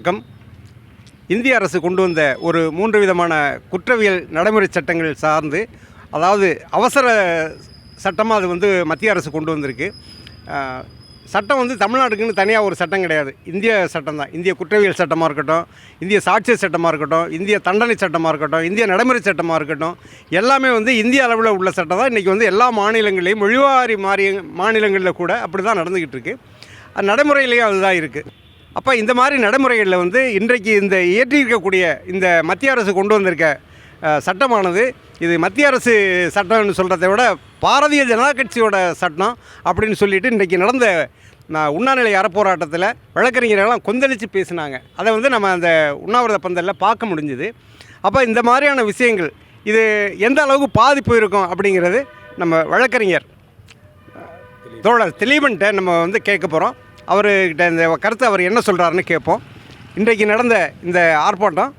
வணக்கம். இந்திய அரசு கொண்டு வந்த ஒரு மூன்று விதமான குற்றவியல் நடைமுறை சட்டங்கள் சார்ந்து அதாவது அவசர சட்டமாக அது வந்து மத்திய அரசு கொண்டு வந்திருக்கு. சட்டம் வந்து தமிழ்நாட்டுக்குன்னு தனியாக ஒரு சட்டம் கிடையாது. இந்திய சட்டம் தான். இந்திய குற்றவியல் சட்டமாக இருக்கட்டும் இந்திய சாட்சிய சட்டமாக இருக்கட்டும் இந்திய தண்டனை சட்டமாக இருக்கட்டும் இந்திய நடைமுறை சட்டமாக இருக்கட்டும் எல்லாமே வந்து இந்திய அளவில் உள்ள சட்டம் தான். இன்றைக்கி வந்து எல்லா மாநிலங்களையும் மொழிவாரி மாறிய மாநிலங்களில் கூட அப்படி தான் நடந்துக்கிட்டு இருக்குது அது அதுதான் இருக்குது அப்போ இந்த மாதிரி நடைமுறைகளில் வந்து இன்றைக்கு இந்த இயற்றியிருக்கக்கூடிய இந்த மத்திய அரசு கொண்டு வந்திருக்க சட்டமானது இது மத்திய அரசு சட்டம்னு சொல்கிறத விட பாரதிய ஜனதா கட்சியோட சட்டம் அப்படின்னு சொல்லிட்டு இன்றைக்கி நடந்த நான் உண்ணாநிலை அறப்போராட்டத்தில் வழக்கறிஞர்கள்லாம் கொந்தளித்து பேசினாங்க. அதை வந்து நம்ம அந்த உண்ணாவிரத பந்தலில் பார்க்க முடிஞ்சுது. அப்போ இந்த மாதிரியான விஷயங்கள் இது எந்த அளவுக்கு பாதிப்பு இருக்கும் அப்படிங்கிறது நம்ம வழக்கறிஞர் தோழர் திலீபன்ட்ட நம்ம வந்து கேட்க போகிறோம் அவர்கிட்ட இந்த கருத்து அவர் என்ன சொல்கிறாருன்னு கேட்போம். இன்றைக்கு நடந்த இந்த ஆர்ப்பாட்டம்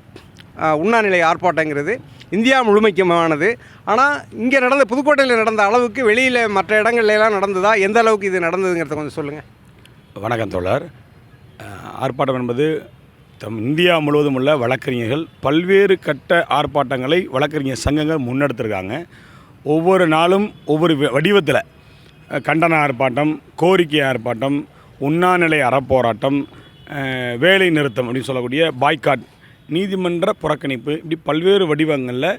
உண்ணாநிலை ஆர்ப்பாட்டங்கிறது இந்தியா முழுமைக்குமானது. ஆனால் இங்கே நடந்த புதுக்கோட்டையில் நடந்த அளவுக்கு வெளியில் மற்ற இடங்கள்ல எல்லாம் நடந்ததா? எந்த அளவுக்கு இது நடந்ததுங்கிறத கொஞ்சம் சொல்லுங்கள் வணக்கம் தோழர். ஆர்ப்பாட்டம் என்பது தம் இந்தியா முழுவதும் உள்ள வழக்கறிஞர்கள் பல்வேறு கட்ட ஆர்ப்பாட்டங்களை வழக்கறிஞர் சங்கங்கள் முன்னெடுத்திருக்காங்க. ஒவ்வொரு நாளும் ஒவ்வொரு வடிவத்தில் கண்டன ஆர்ப்பாட்டம் கோரிக்கை ஆர்ப்பாட்டம் உண்ணாநிலை அறப்போராட்டம் வேலை நிறுத்தம் அப்படின்னு சொல்லக்கூடிய பாய்காட் நீதிமன்ற புறக்கணிப்பு இப்படி பல்வேறு வடிவங்களில்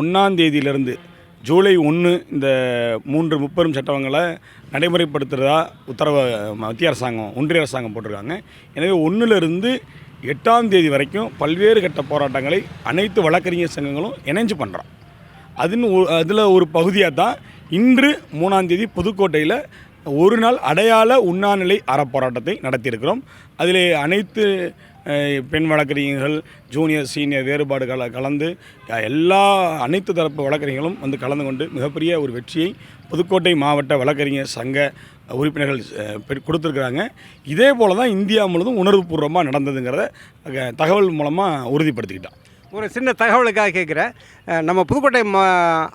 ஒன்றாந்தேதியிலிருந்து ஜூலை ஒன்று இந்த மூன்று முப்பெரும் சட்டங்களை நடைமுறைப்படுத்துகிறதா உத்தரவு மத்திய அரசாங்கம் ஒன்றிய அரசாங்கம் போட்டிருக்காங்க. எனவே ஒன்றுலேருந்து எட்டாம் தேதி வரைக்கும் பல்வேறு கட்ட போராட்டங்களை அனைத்து வழக்கறிஞர் சங்கங்களும் இணைஞ்சு பண்ணுறோம் அதுன்னு அதில் ஒரு பகுதியாக தான் இன்று மூணாம் தேதி புதுக்கோட்டையில் ஒரு நாள் அடையாள உண்ணாநிலை அறப்போராட்டத்தை நடத்தியிருக்கிறோம். அதில் அனைத்து பெண் வழக்கறிஞர்கள் ஜூனியர் சீனியர் வேறுபாடு கல கலந்து எல்லா அனைத்து தரப்பு வழக்கறிஞர்களும் வந்து கலந்து கொண்டு மிகப்பெரிய ஒரு வெற்றியை புதுக்கோட்டை மாவட்ட வழக்கறிஞர் சங்க உறுப்பினர்கள் கொடுத்துருக்குறாங்க. இதே போல தான் இந்தியா முழுவதும் உணர்வுபூர்வமாக நடந்ததுங்கிறத தகவல் மூலமாக உறுதிப்படுத்திக்கிட்டான் ஒரு சின்ன தகவலுக்காக கேட்குறேன். நம்ம புதுக்கோட்டை மா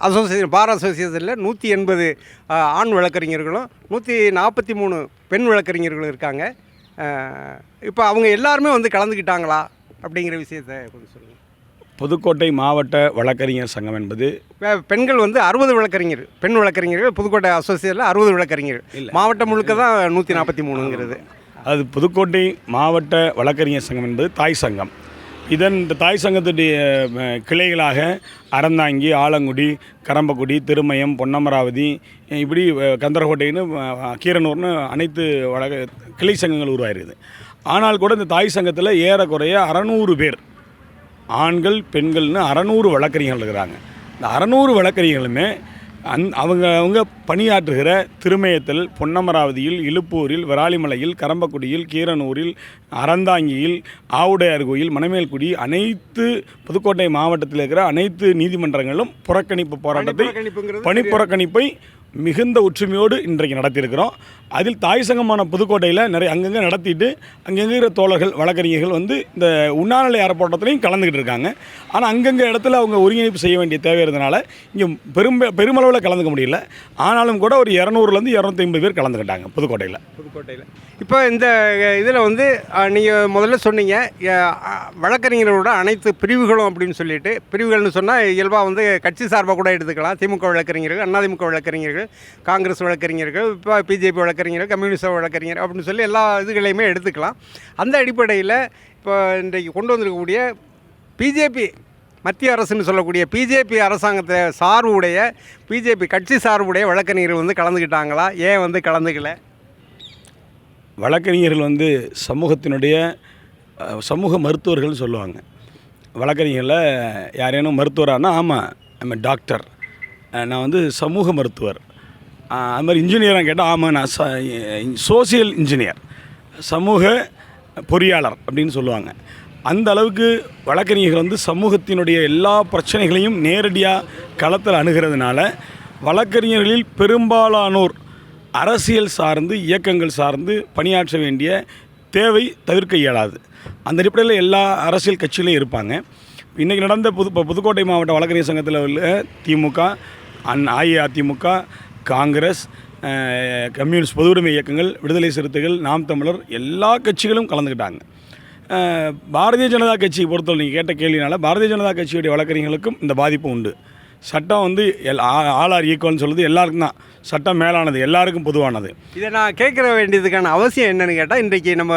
அசோசியேஷன் பார் அசோசியேஷனில் நூற்றி எண்பது ஆண் வழக்கறிஞர்களும் நூற்றி நாற்பத்தி மூணு பெண் வழக்கறிஞர்களும் இருக்காங்க. இப்போ அவங்க எல்லாருமே வந்து கலந்துக்கிட்டாங்களா? அப்படிங்கிற விஷயத்தை கொஞ்சம் சொல்லுங்கள் புதுக்கோட்டை மாவட்ட வழக்கறிஞர் சங்கம் என்பது பெண்கள் வந்து அறுபது வழக்கறிஞர் பெண் வழக்கறிஞர்கள் புதுக்கோட்டை அசோசியேஷனில் அறுபது வழக்கறிஞர்கள் மாவட்டம் முழுக்க தான் நூற்றி நாற்பத்தி மூணுங்கிறது. அது புதுக்கோட்டை மாவட்ட வழக்கறிஞர் சங்கம் என்பது தாய் சங்கம். இதன் இந்த தாய் சங்கத்துடைய கிளைகளாக அறந்தாங்கி ஆலங்குடி கரம்பக்குடி திருமயம் பொன்னமராவதி இப்படி கந்தரகோட்டைன்னு கீரனூர்னு அனைத்து வழக்க கிளை சங்கங்கள் உருவாயிருக்குது. ஆனால் கூட இந்த தாய் சங்கத்தில் ஏறக்குறைய அறநூறு பேர் ஆண்கள் பெண்கள்னு அறநூறு வழக்கறிஞர்கள் இருக்கிறாங்க. இந்த அறநூறு வழக்கறிஞர்களுமே அந் அவங்க அவங்க பணியாற்றுகிற திருமயத்தில் பொன்னமராவதியில் இலுப்பூரில் விராலிமலையில் கரம்பக்குடியில் கீரனூரில் அறந்தாங்கியில் ஆவுடையார் கோயில் மணமேல்குடி அனைத்து புதுக்கோட்டை மாவட்டத்தில் இருக்கிற அனைத்து நீதிமன்றங்களும் புறக்கணிப்பு போராட்டத்தை பணி புறக்கணிப்பை மிகுந்த ஒற்றுமையோடு இன்றைக்கு நடத்தியிருக்கிறோம். அதில் தாய் சங்கமான புதுக்கோட்டையில் நிறைய அங்கங்கே நடத்திட்டு அங்கங்கே இருக்கிற தோழர்கள் வழக்கறிஞர்கள் வந்து இந்த உண்ணாநிலை அறப்போராட்டத்திலையும் கலந்துக்கிட்டு இருக்காங்க. ஆனால் அங்கங்கே இடத்துல அவங்க ஒருங்கிணைப்பு செய்ய வேண்டிய தேவை இருந்தனால இங்கே பெரும் பெருமளவில் கலந்துக்க முடியல. ஆனாலும் கூட ஒரு இரநூறுலேருந்து இரநூத்தி ஐம்பது பேர் கலந்துக்கிட்டாங்க புதுக்கோட்டையில். புதுக்கோட்டையில். இப்போ இந்த இதில் வந்து நீங்கள் முதல்ல சொன்னீங்க வழக்கறிஞர்களோட அனைத்து பிரிவுகளும் அப்படின்னு சொல்லிட்டு பிரிவுகள்னு சொன்னால் இயல்பாக வந்து கட்சி சார்பாக கூட எடுத்துக்கலாம். திமுக வழக்கறிஞர்கள் அதிமுக வழக்கறிஞர்கள் காங்கிரஸ் வழக்கறிஞர்கள் இப்போ பிஜேபி வழக்கறிஞர்கள் கம்யூனிஸ்ட் வழக்கறிஞர் அப்படின்னு சொல்லி எல்லா இதுகளையுமே எடுத்துக்கலாம். அந்த அடிப்படையில் இப்போ இன்றைக்கு கொண்டு வந்திருக்கக்கூடிய பிஜேபி மத்திய அரசுன்னு சொல்லக்கூடிய பிஜேபி அரசாங்கத்தை சார்புடைய பிஜேபி கட்சி சார்புடைய வழக்கறிஞர்கள் வந்து கலந்துக்கிட்டாங்களா ஏன் வந்து கலந்துக்கல? வழக்கறிஞர்கள் வந்து சமூகத்தினுடைய சமூக மருத்துவர்கள்னு சொல்லுவாங்க. வழக்கறிஞரில் யாரேனும் மருத்துவரானா ஆமாம் நம்ம டாக்டர். நான் வந்து சமூக மருத்துவர். அது மாதிரி இன்ஜினியராக கேட்டால் ஆமாம் நான் சோசியல் இன்ஜினியர். சமூக பொறியாளர் அப்படின்னு சொல்லுவாங்க. அந்த அளவுக்கு வழக்கறிஞர்கள் வந்து சமூகத்தினுடைய எல்லா பிரச்சனைகளையும் நேரடியாக களத்தில் அணுகிறதுனால வழக்கறிஞர்களில் பெரும்பாலானோர் அரசியல் சார்ந்து இயக்கங்கள் சார்ந்து பணியாற்ற வேண்டிய தேவை தவிர்க்க இயலாது. அந்த அடிப்படையில் எல்லா அரசியல் கட்சியிலையும் இருப்பாங்க. இன்றைக்கி நடந்த புது இப்போ புதுக்கோட்டை மாவட்ட வழக்கறிஞர் சங்கத்தில் உள்ள திமுக அன் அஇஅதிமுக காங்கிரஸ் கம்யூனிஸ்ட் பொதுவுடைமை இயக்கங்கள் விடுதலை சிறுத்தைகள் நாம் தமிழர் எல்லா கட்சிகளும் கலந்துக்கிட்டாங்க. பாரதிய ஜனதா கட்சியை பொறுத்தவரை நீங்கள் கேட்ட கேள்வினால பாரதிய ஜனதா கட்சியுடைய வழக்கறிஞர்களுக்கும் இந்த பாதிப்பு உண்டு. சட்டம் வந்து எல் ஆ- ஆல் ஆர் ஈக்குவல்னு சொல்லுது எல்லாருக்கும் தான். சட்டம் மேலானது எல்லாருக்கும் பொதுவானது. இதை நான் கேட்குற வேண்டியதுக்கான அவசியம் என்னன்னு கேட்டால் இன்றைக்கி நம்ம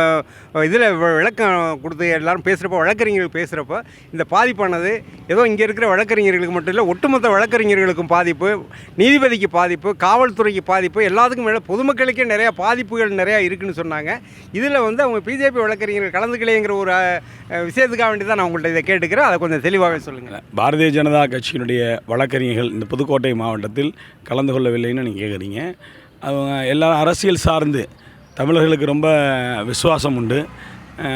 இதில் விளக்கம் கொடுத்து எல்லாரும் பேசுகிறப்போ வழக்கறிஞர்கள் பேசுகிறப்போ இந்த பாதிப்பானது ஏதோ இங்கே இருக்கிற வழக்கறிஞர்களுக்கு மட்டும் இல்லை ஒட்டுமொத்த வழக்கறிஞர்களுக்கும் பாதிப்பு நீதிபதிக்கு பாதிப்பு காவல்துறைக்கு பாதிப்பு எல்லாத்துக்கும் மேலே பொதுமக்களுக்கே நிறையா பாதிப்புகள் நிறையா இருக்குன்னு சொன்னாங்க. இதில் வந்து அவங்க பிஜேபி வழக்கறிஞர்கள் கலந்துக்கலைங்கிற ஒரு விஷயத்துக்காக வேண்டி தான் நான் உங்கள்கிட்ட இதை கேட்டுக்கிறேன். அதை கொஞ்சம் தெளிவாகவே சொல்லுங்கள் பாரதிய ஜனதா கட்சியினுடைய வழக்கறிஞர்கள் இந்த புதுக்கோட்டை மாவட்டத்தில் கலந்து கொள்ளவில்லைன்னு நீங்கள் கேட்குறீங்க அவங்க எல்லாரும் அரசியல் சார்ந்து தமிழர்களுக்கு ரொம்ப விசுவாசம் உண்டு.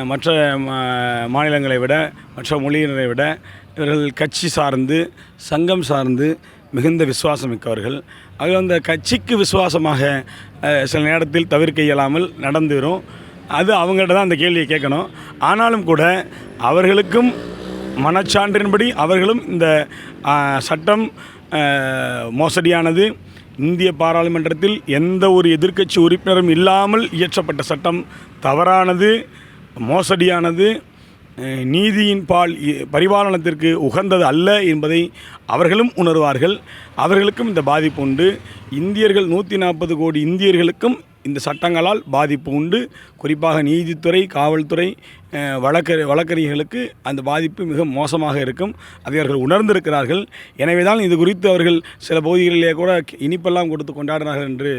மற்ற மா- மாநிலங்களை விட மற்ற மொழியினரை விட இவர்கள் கட்சி சார்ந்து சங்கம் சார்ந்து மிகுந்த விசுவாசம் மிக்கவர்கள். அதில் அந்த கட்சிக்கு விசுவாசமாக சில நேரத்தில் தவிர்க்க இயலாமல் நடந்துரும். அது அவங்கள்ட்ட தான் அந்த கேள்வியை கேட்கணும். ஆனாலும் கூட அவர்களுக்கும் மனச்சான்றின்படி அவர்களும் இந்த சட்டம் மோசடியானது இந்திய பாராளுமன்றத்தில் எந்த ஒரு எதிர்க்கட்சி உறுப்பினரும் இல்லாமல் இயற்றப்பட்ட சட்டம். தவறானது மோசடியானது நீதியின் பால் இ- பரிபாலனத்திற்கு உகந்தது அல்ல என்பதை அவர்களும் உணர்வார்கள். அவர்களுக்கும் இந்த பாதிப்பு உண்டு. இந்தியர்கள் நூற்றி நாற்பது கோடி இந்தியர்களுக்கும் இந்த சட்டங்களால் பாதிப்பு உண்டு. குறிப்பாக நீதித்துறை காவல்துறை வழக்கறி வழக்கறிஞர்களுக்கு அந்த பாதிப்பு மிக மோசமாக இருக்கும். அதை அவர்கள் உணர்ந்திருக்கிறார்கள். எனவே தான் இது குறித்து அவர்கள் சில பகுதிகளிலே கூட இனிப்பெல்லாம் கொடுத்து கொண்டாடினார்கள் என்று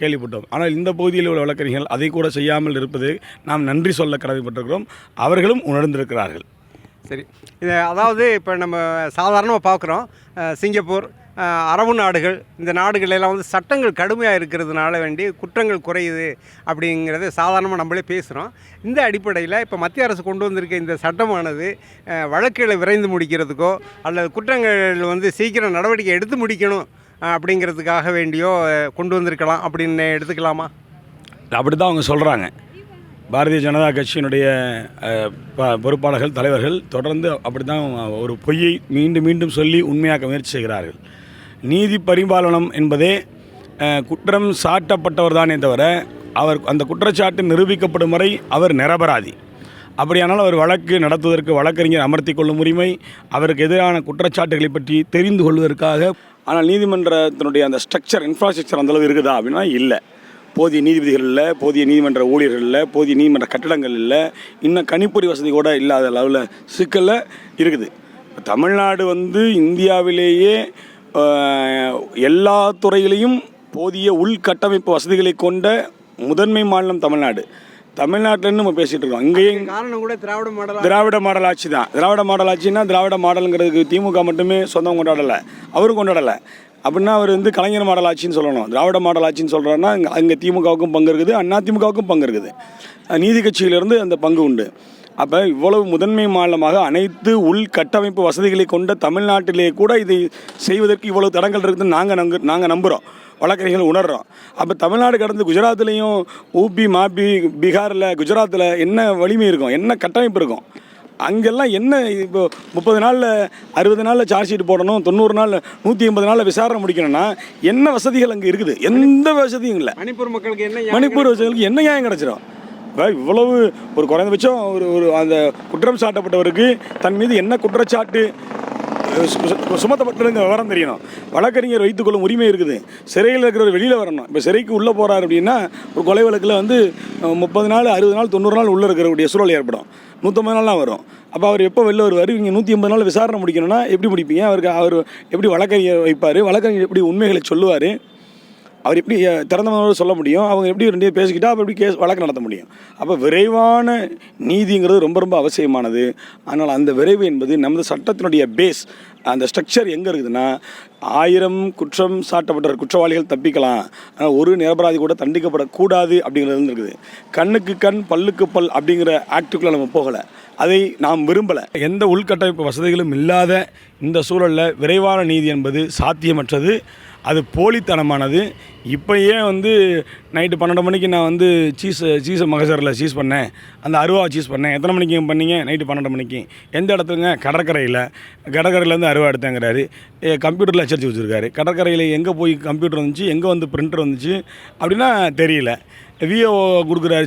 கேள்விப்பட்டோம். ஆனால் இந்த பகுதியில் உள்ள வழக்கறிஞர்கள் அதை கூட செய்யாமல் இருப்பது நாம் நன்றி சொல்ல கடமைப்பட்டிருக்கிறோம். அவர்களும் உணர்ந்திருக்கிறார்கள். சரி. இது அதாவது இப்போ நம்ம சாதாரணமாக பார்க்குறோம். சிங்கப்பூர் அரபு நாடுகள் இந்த நாடுகள் எல்லாம் வந்து சட்டங்கள் கடுமையாக இருக்கிறதுனால வேண்டி குற்றங்கள் குறையுது அப்படிங்கிறத சாதாரணமாக நம்மளே பேசுகிறோம் இந்த அடிப்படையில் இப்போ மத்திய அரசு கொண்டு வந்திருக்க இந்த சட்டமானது வழக்குகளை விரைந்து முடிக்கிறதுக்கோ அல்லது குற்றங்கள் வந்து சீக்கிரம் நடவடிக்கை எடுத்து முடிக்கணும் அப்படிங்கிறதுக்காக வேண்டியோ கொண்டு வந்திருக்கலாம் அப்படின்னு எடுத்துக்கலாமா? அப்படி தான் அவங்க சொல்கிறாங்க பாரதிய ஜனதா கட்சியினுடைய ப- பொறுப்பாளர்கள் தலைவர்கள் தொடர்ந்து அப்படி தான் ஒரு பொய்யை மீண்டும் மீண்டும் சொல்லி உண்மையாக்க முயற்சி செய்கிறார்கள். நீதி பரிபாலனம் என்பதே குற்றம் சாட்டப்பட்டவர்தானே தவிர அவர் அந்த குற்றச்சாட்டு நிரூபிக்கப்படும் வரை அவர் நிரபராதி. அப்படியானால் அவர் வழக்கு நடத்துவதற்கு வழக்கறிஞர் அமர்த்தி கொள்ளும் உரிமை அவருக்கு எதிரான குற்றச்சாட்டுகளை பற்றி தெரிந்து கொள்வதற்காக. ஆனால் நீதிமன்றத்தினுடைய அந்த ஸ்ட்ரக்சர் இன்ஃப்ராஸ்ட்ரக்சர் அந்தளவு இருக்குதா அப்படின்னா இல்லை. போதிய நீதிபதிகள் இல்லை போதிய நீதிமன்ற ஊழியர்கள் இல்லை போதிய நீதிமன்ற கட்டடங்கள் இல்லை இன்னும் கணிப்பொறி வசதி கூட இல்லாத அளவில் சிக்கலில் இருக்குது. தமிழ்நாடு வந்து இந்தியாவிலேயே எல்லா துறையிலையும் போதிய உள்கட்டமைப்பு வசதிகளை கொண்ட முதன்மை மாநிலம் தமிழ்நாடு. தமிழ்நாட்டிலேருந்து நம்ம பேசிகிட்டு இருக்கோம். இங்கேயும் காரணம் கூட திராவிட மாடலாக திராவிட மாடல் ஆட்சி தான். திராவிட மாடல் ஆட்சின்னா திராவிட மாடலுங்கிறதுக்கு திமுக மட்டுமே சொந்தம் கொண்டாடலை. அவரும் கொண்டாடலை. அப்படின்னா அவர் வந்து கலைஞர் மாடல் ஆட்சின்னு சொல்லணும். திராவிட மாடல் ஆட்சின்னு சொல்கிறோன்னா அங்கே திமுகவுக்கும் பங்கு இருக்குது அண்ணா திமுகவுக்கும் பங்கு இருக்குது. நீதி கட்சியிலிருந்து அந்த பங்கு உண்டு. அப்போ இவ்வளவு முதன்மை மாநிலமாக அனைத்து உள்கட்டமைப்பு வசதிகளை கொண்ட தமிழ்நாட்டிலே கூட இதை செய்வதற்கு இவ்வளவு தடங்கள் இருக்குதுன்னு நாங்கள் நங்கு நாங்கள் நம்புகிறோம் வழக்கறிஞர்கள் உணர்றோம். அப்போ தமிழ்நாடு கடந்து குஜராத்லேயும் ஊபி மாபி பீகாரில் குஜராத்தில் என்ன வலிமை இருக்கும்? என்ன கட்டமைப்பு இருக்கும்? அங்கெல்லாம் என்ன இப்போ முப்பது நாளில் அறுபது நாளில் சார்ஜ் ஷீட் போடணும் தொண்ணூறு நாள் நூற்றி ஐம்பது நாளில் விசாரணை முடிக்கணும்னா என்ன வசதிகள் அங்கே இருக்குது? எந்த வசதியும் இல்லை. மணிப்பூர் மக்களுக்கு என்ன மணிப்பூர் வசதிகளுக்கு என்ன நியாயம் கிடச்சிரும்? இப்போ இவ்வளவு ஒரு குறைந்தபட்சம் ஒரு ஒரு அந்த குற்றம் சாட்டப்பட்டவருக்கு தன் மீது என்ன குற்றச்சாட்டு சுமத்தப்பட்டிருந்த சு- விவரம் தெரியணும். வழக்கறிஞர் வைத்துக்கொள்ளும் உரிமை இருக்குது. சிறையில் இருக்கிறவர் வெளியில் வரணும். இப்போ சிறைக்கு உள்ளே போகிறார் அப்படின்னா ஒரு கொலை வழக்கில் வந்து முப்பது நாள் அறுபது நாள் தொண்ணூறு நாள் உள்ளே இருக்கிறக்கூடிய சூழல் ஏற்படும். நூற்றம்பது நாள்லாம் வரும். அப்போ அவர் எப்போ வெளில வருவார்? இங்கே நூற்றி ஐம்பது நாள் விசாரணை முடிக்கணும்னா எப்படி முடிப்பீங்க? அவருக்கு அவர் எப்படி வழக்கறிஞர் வைப்பார்? வழக்கறிஞர் எப்படி உண்மைகளை சொல்லுவார்? அவர் எப்படி அஹ், திறந்த மனதோடு சொல்ல முடியும்? அவங்க எப்படி ரெண்டு பேர் பேசிக்கிட்டா அப்போ எப்படி கேஸ் வழக்கு நடத்த முடியும்? அப்போ விரைவான நீதிங்கிறது ரொம்ப ரொம்ப அவசியமானது. ஆனால் அந்த விரைவு என்பது நமது சட்டத்தினுடைய பேஸ் அந்த ஸ்ட்ரக்சர் எங்கே இருக்குதுன்னா ஆயிரம் குற்றம் சாட்டப்பட்ட குற்றவாளிகள் தப்பிக்கலாம். ஆனால் ஒரு நிரபராதி கூட தண்டிக்கப்படக்கூடாது அப்படிங்கிறது இருக்குது கண்ணுக்கு கண் பல்லுக்கு பல் அப்படிங்கிற ஆக்டுக்குள்ளே நம்ம போகலை. அதை நாம் விரும்பலை. எந்த உள்கட்டமைப்பு வசதிகளும் இல்லாத இந்த சூழலில் விரைவான நீதி என்பது சாத்தியமற்றது. அது போலித்தனமானது. இப்போ ஏன் வந்து நைட்டு பன்னெண்டு மணிக்கு நான் வந்து சீஸ் சீஸை மகசரில் சீஸ் பண்ணேன். அந்த அருவா சீஸ் பண்ணேன். எத்தனை மணிக்கு பண்ணீங்க? நைட்டு பன்னெண்டு மணிக்கு. எந்த இடத்துலங்க? கடற்கரையில். கடற்கரையிலேருந்து அருவா எடுத்தேங்கிறாரு. கம்ப்யூட்டரில் அச்சடிச்சு வச்சுருக்காரு. கடற்கரையில் எங்கே போய் கம்ப்யூட்டர் வந்துச்சு? எங்கே வந்து பிரிண்டர் வந்துச்சு? அப்படின்னா தெரியல. விஓ கொடுக்குறாரு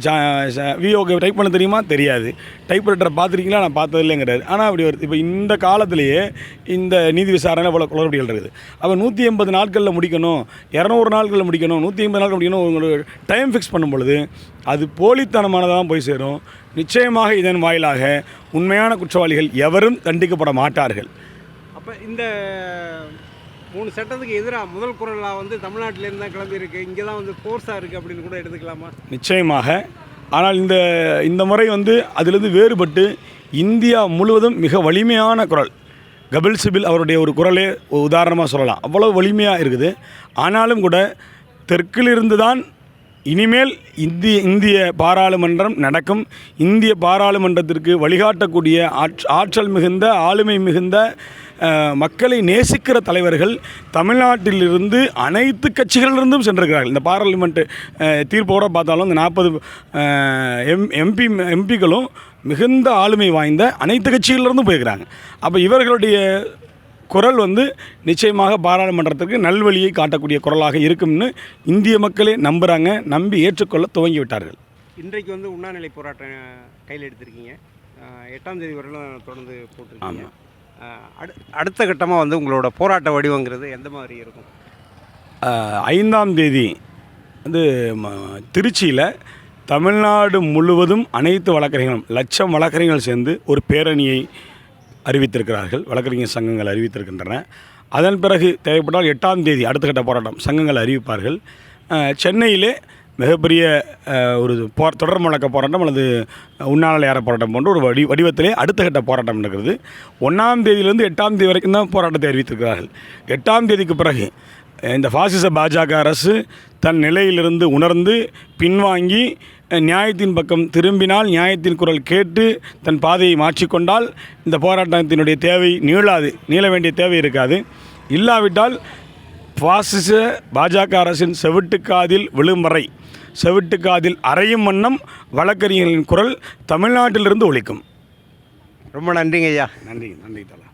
விஓக்கு டைப் பண்ண தெரியுமா? தெரியாது. டைப் ரைட்டரை பார்த்துருக்கீங்களா? நான் பார்த்தது இல்லைங்கிறாரு ஆனால் அப்படி வருது இப்போ இந்த காலத்திலேயே இந்த நீதி விசாரணை போல குளறுபடிகள் இருக்குது. அப்போ நூற்றி எண்பது நாட்களில் முடிக்கணும் இரநூறு நாட்களில் முடிக்கணும் நூற்றி எண்பது நாட்கள் முடிக்கணும் உங்களுக்கு டைம் ஃபிக்ஸ் பண்ணும் பொழுது அது போலித்தனமானதாக போய் சேரும். நிச்சயமாக இதன் வாயிலாக உண்மையான குற்றவாளிகள் எவரும் தண்டிக்கப்பட மாட்டார்கள். அப்போ இந்த மூணு சட்டத்துக்கு எதிராக முதல் குரலாக வந்து தமிழ்நாட்டிலேருந்து தான் கிளம்பியிருக்கு. இங்கே தான் வந்து ஃபோர்ஸாக இருக்குது அப்படின்னு கூட எடுத்துக்கலாமா? நிச்சயமாக. ஆனால் இந்த இந்த முறை வந்து அதிலிருந்து வேறுபட்டு இந்தியா முழுவதும் மிக வலிமையான குரல். கபில் சிபில் அவருடைய ஒரு குரலே உதாரணமாக சொல்லலாம். அவ்வளோ வலிமையாக இருக்குது. ஆனாலும் கூட தெற்கிலிருந்து தான் இனிமேல் இந்திய இந்திய பாராளுமன்றம் நடக்கும். இந்திய பாராளுமன்றத்திற்கு வழிகாட்டக்கூடிய ஆற்றல் மிகுந்த ஆளுமை மிகுந்த மக்களை நேசிக்கிற தலைவர்கள் தமிழ்நாட்டிலிருந்து அனைத்து கட்சிகளிலிருந்தும் சென்றிருக்கிறார்கள். இந்த பாராளுமெண்ட் தீர்ப்போட பார்த்தாலும் இந்த நாற்பது எம் எம்பி எம்பிக்களும் மிகுந்த ஆளுமை வாய்ந்த அனைத்து கட்சிகளிலிருந்தும் போயிருக்கிறாங்க. அப்போ இவர்களுடைய குரல் வந்து நிச்சயமாக பாராளுமன்றத்திற்கு நல்வழியை காட்டக்கூடிய குரலாக இருக்கும்னு இந்திய மக்களே நம்புகிறாங்க நம்பி ஏற்றுக்கொள்ள துவங்கி விட்டார்கள் இன்றைக்கு வந்து உண்ணாநிலை போராட்டம் கையில் எடுத்திருக்கீங்க. எட்டாம் தேதி வரையிலும் தொடர்ந்து போட்டிருக்கீங்க. அடு அடுத்த கட்டமாக வந்து உங்களோட போராட்ட வடிவங்கிறது எந்த மாதிரி இருக்கும்? ஐந்தாம் தேதி வந்து திருச்சியில் தமிழ்நாடு முழுவதும் அனைத்து வழக்கறிஞர்களும் லட்சம் வழக்கறிஞர்கள் சேர்ந்து ஒரு பேரணியை அறிவித்திருக்கிறார்கள் வழக்கறிஞர் சங்கங்கள் அறிவித்திருக்கின்றன. அதன் பிறகு தேவைப்பட்டால் எட்டாம் தேதி அடுத்த கட்ட போராட்டம் சங்கங்கள் அறிவிப்பார்கள். சென்னையிலே மிகப்பெரிய ஒரு போ தொடர் முழக்க போராட்டம் அல்லது உண்ணாநிலை ஏற போராட்டம் போன்ற ஒரு வடி வடிவத்திலே அடுத்த கட்ட போராட்டம் நடக்கிறது. ஒன்றாம் தேதியிலேருந்து எட்டாம் தேதி வரைக்கும் தான் போராட்டத்தை அறிவித்திருக்கிறார்கள். எட்டாம் தேதிக்கு பிறகு இந்த பாசிச பாஜக அரசு தன் நிலையிலிருந்து உணர்ந்து பின்வாங்கி நியாயத்தின் பக்கம் திரும்பினால் நியாயத்தின் குரல் கேட்டு தன் பாதையை மாற்றிக்கொண்டால் இந்த போராட்டத்தினுடைய தேவை நீளாது நீள வேண்டிய தேவை இருக்காது. இல்லாவிட்டால் பாசிச பாஜக அரசின் செவிட்டுக்காதில் விழும் வரை செவிட்டுக்காதில் அறையும் வண்ணம் வழக்கறிஞர்களின் குரல் தமிழ்நாட்டிலிருந்து ஒலிக்கும். ரொம்ப நன்றிங்க ஐயா நன்றி நன்றி தலா.